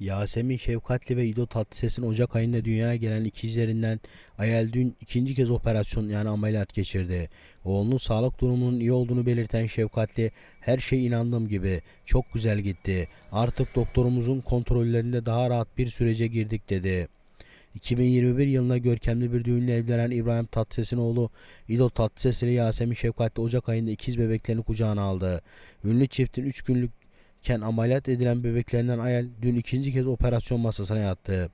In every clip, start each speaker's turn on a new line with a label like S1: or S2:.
S1: Yasemin Şefkatli ve İdo Tatlıses'in Ocak ayında dünyaya gelen ikizlerinden Ayel dün ikinci kez operasyon yani ameliyat geçirdi. Oğlunun sağlık durumunun iyi olduğunu belirten Şefkatli her şey inandığım gibi çok güzel gitti. Artık doktorumuzun kontrollerinde daha rahat bir sürece girdik dedi. 2021 yılında görkemli bir düğünle evlenen İbrahim Tatlıses'in oğlu İdo Tatlıses ile Yasemin Şefkatli Ocak ayında ikiz bebeklerini kucağına aldı. Ünlü çiftin 3 günlük iken ameliyat edilen bebeklerinden Ayel dün ikinci kez operasyon masasına yattı.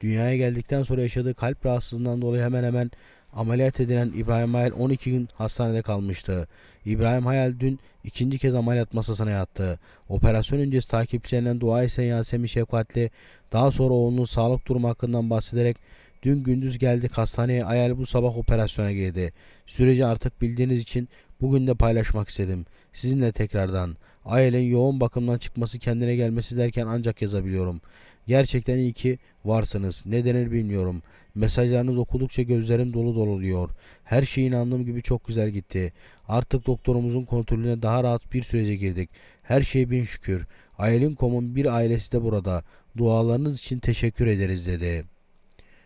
S1: Dünyaya geldikten sonra yaşadığı kalp rahatsızlığından dolayı hemen hemen ameliyat edilen İbrahim Hayal 12 gün hastanede kalmıştı. İbrahim Hayal dün ikinci kez ameliyat masasına yattı. Operasyon öncesi takipçilerinden dua isen Yasemin Şefkatli daha sonra oğlunun sağlık durumu hakkından bahsederek Dün gündüz geldik hastaneye Ayel bu sabah operasyona girdi. Süreci artık bildiğiniz için bugün de paylaşmak istedim. Sizinle tekrardan. Ayel'in yoğun bakımdan çıkması kendine gelmesi derken ancak yazabiliyorum. Gerçekten iyi ki varsınız. Ne denir bilmiyorum. Mesajlarınız okudukça gözlerim dolu dolu diyor. Her şey inandığım gibi çok güzel gitti. Artık doktorumuzun kontrolüne daha rahat bir sürece girdik. Her şey bin şükür. Ayel'in komun bir ailesi de burada. Dualarınız için teşekkür ederiz dedi.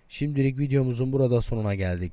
S1: Şimdilik videomuzun burada sonuna geldik.